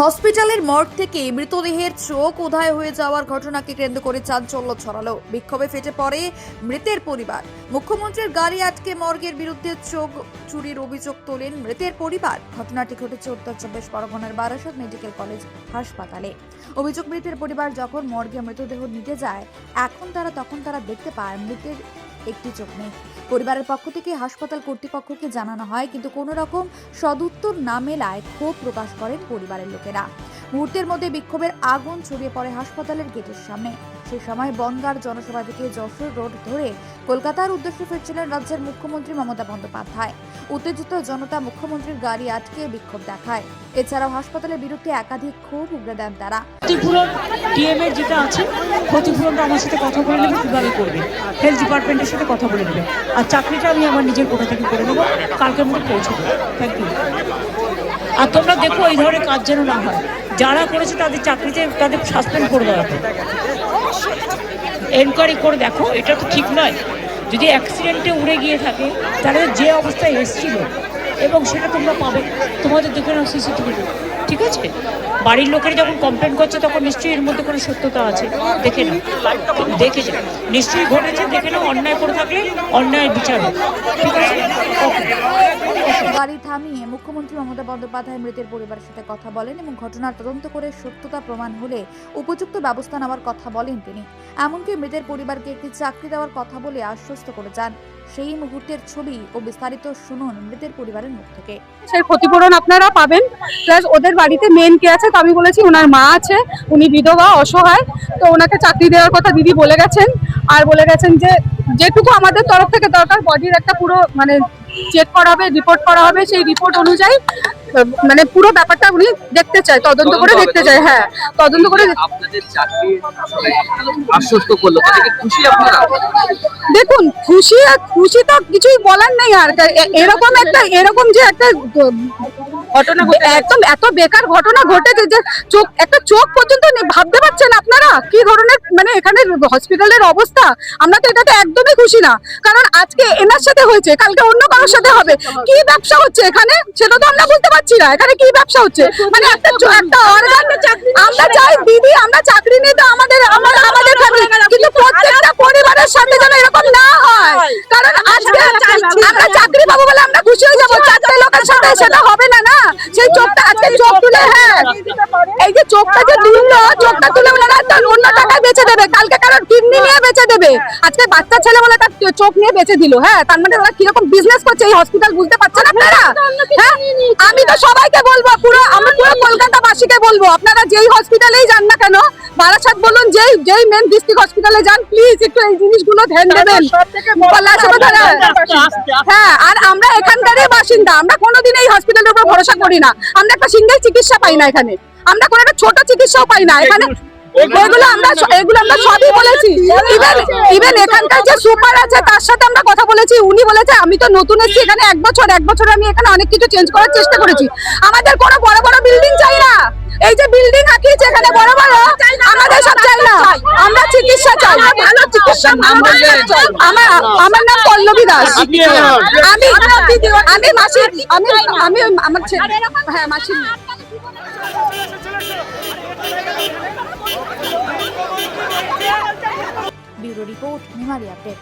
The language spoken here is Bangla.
হসপিটালের মর্গ থেকে মৃতদেহের চোখ উধায় হয়ে যাওয়ার ঘটনাকে কেন্দ্র করে চাঞ্চল্য ছড়ালো। বিক্ষোভে ফেটে পড়ে মৃতের পরিবার। মুখ্যমন্ত্রীর গাড়ি আটকে মর্গের বিরুদ্ধে চোখ চুরির অভিযোগ তোলেন মৃতের পরিবার। ঘটনাটি ঘটেছে উত্তর চব্বিশ পরগনার বারাসত মেডিকেল কলেজ হাসপাতালে। অভিযোগ মৃতের পরিবার যখন মর্গে মৃতদেহ নিতে যায়, এখন তারা তখন তারা দেখতে পায় মৃতের একটি চোখ নেই। পরিবারের পক্ষ থেকে হাসপাতাল কর্তৃপক্ষকে জানানো হয়, কিন্তু কোনো রকম সদুত্তর না মেলায় ক্ষোভ প্রকাশ করেন পরিবারের লোকেরা। মুহূর্তের মধ্যে বিক্ষোভের আগুন ছড়িয়ে পড়ে হাসপাতালের গেটের সামনে। সে সময় বনগার জনসভা থেকে যশোর রোড ধরে কলকাতার উদ্দেশ্যে ফিরছিলেন রাজ্যের মুখ্যমন্ত্রী মমতা বন্দ্যোপাধ্যায়। উত্তেজিত জনতা মুখ্যমন্ত্রীর গাড়ি আটকে বিক্ষোভ দেখায়। এছাড়াও হাসপাতালের বিরুদ্ধে একাধিক ক্ষোভ উগড়ে দেন তারা। ক্ষতিপূরণ ডিএমএর যেটা আছে, ক্ষতিপূরণটা আমার সাথে কথা বলে নেবে, কীভাবে করবে? হেলথ ডিপার্টমেন্টের সাথে কথা বলে নেবে। আর চাকরিটা আমি আমার নিজের কোথা থেকে করে নেব, কালকের মধ্যে পৌঁছে দেবো থ্যাংক ইউ আর তোমরা দেখো এই ধরনের কাজ যেন না হয়। যারা করেছে তাদের চাকরিতে তাদের সাসপেন্ড করে দেওয়া এনকোয়ারি করে দেখো, এটা তো ঠিক নয়। যদি অ্যাক্সিডেন্টে উড়ে গিয়ে থাকে, তাহলে যে অবস্থায় এসেছিল এবং সেটা তোমরা পাবে। তোমাদের দেখে নাও সিসিটিভিতে ঠিক আছে? বাড়ির লোকের যখন কমপ্লেন করছে, তখন নিশ্চয়ই এর মধ্যে কোনো সত্যতা আছে। দেখে নাও। দেখে যাও। নিশ্চয়ই ঘটেছে, দেখে নাও। অন্যায় করে থাকলে অন্যায় বিচার ঠিক আছে? গাড়ি থামিয়ে মুখ্যমন্ত্রী মমতা বন্দ্যোপাধ্যায় মৃতের পরিবারের সাথে কথা বলেন এবং ঘটনার তদন্ত করে সত্যতা প্রমাণ হলে উপযুক্ত ব্যবস্থা নেওয়ার কথা বলেন তিনি। এমনকি মৃতের পরিবারকে একটি চাকরি দেওয়ার কথা বলে আশ্বস্ত করে যান। সেই মুহূর্তের ছবি ও বিস্তারিত শুনুন মৃতের পরিবারের মুখ থেকে। সেই ক্ষতিপূরণ আপনারা পাবেন। প্লাস ওদের বাড়িতে মেন কে আছে, তো আমি বলেছি ওনার মা আছে, উনি বিধবা, অসহায়। তো ওনাকে চাকরি দেওয়ার কথা দিদি বলে গেছেন, আর বলে গেছেন যে যেটুকু আমাদের তরফ থেকে দরকার বডির একটা পুরো মানে চেক করা হবে রিপোর্ট করা হবে, সেই রিপোর্ট অনুযায়ী মানে পুরো ব্যাপারটা উনি দেখতে চায় তদন্ত করে দেখতে চায় হ্যাঁ তদন্ত করে আপনাদের চাকরি আশ্বস্ত করল খুশি আপনারা? দেখুন খুশি আর খুশি তো কিছুই বলার নেই আর এরকম একটা এরকম যে একটা ঘটনা একদম এত বেকার ঘটনা ঘটেছে যে চোখ একটা চোখ পর্যন্ত ভাবতে পারছেন আপনারা? কি ধরনের মানে এখানে হসপিটালের অবস্থা? আমরা তো এটাতে একদমই খুশি না। কারণ আজকে এনার সাথে হয়েছে কালকে অন্য কারোর সাথে হবে। কি ব্যবসা হচ্ছে এখানে? সেটা তো আমরা বুঝতে পারছি না। এখানে কি ব্যবসা হচ্ছে? মানে একটা একটা অর্গান আমরা চাই দিদি আমরা চাকরি নিতে আমাদের আমরা আমাদের family, কিন্তু প্রত্যেকটা পরিবারের সাথে যেন এরকম না হয়। কারণ আজকে আমরা চাকরি পাবো বলে আমরা খুশি হয়ে যাব। চারটে লোকের সাথে সেটা হবে হ্যাঁ। এই যে চোখটা যে চোখটা তুলে ওনারা অন্য দেবে। কালকে নিয়ে বেচে দেবে। আজকে বাচ্চা ছেলে বলে তার চোখ নিয়ে হ্যাঁ। তার মানে ওরা কীরকম বিজনেস করছে এই হসপিটাল পারছেন আপনারা? হ্যাঁ? আমি তো সবাইকে বলব, পুরো, আমি পুরো কলকাতাবাসীকে বলব, আপনারা যেই হসপিটালেই যান না কেন বারাসাত বলুন যেই যেই মেন ডিস্ট্রিক্ট হসপিটালে যান প্লিজ একটু এই জিনিসগুলো ধ্যান দেবেন। হ্যাঁ আর আমরা এখানকারই বাসিন্দা। আমরা কোনোদিন এই হসপিটালের উপর ভরসা করি না। আমরা একটা সিঙ্গেল চিকিৎসা পাই না এখানে। আমরা কোনো একটা ছোট চিকিৎসাও পাই না। এখানে এগুলো আমরা এগুলো আমরা সবই বলেছি। ইভেন ইভেন এখানকার যে সুপার আছে তার সাথে আমরা কথা বলেছি। উনি বলেছে আমি তো নতুন এসেছি এখানে এক বছর এক বছর আমি এখানে অনেক কিছু চেঞ্জ করার চেষ্টা করেছি। আমাদের কোনো বড় বড় বিল্ডিং চাই না। এই যে বিল্ডিং আঁকিয়েছে এখানে বড় বড় আমাদের সব চাই না। আমরা চিকিৎসা চাই। ভালো চিকিৎসা আমার আমার নাম পল্লবী দাস। আমি আমি মাসি আমি আমি আমার ছেলে। হ্যাঁ মাসি ব্যুরো রিপোর্ট মেমারি আপডেট।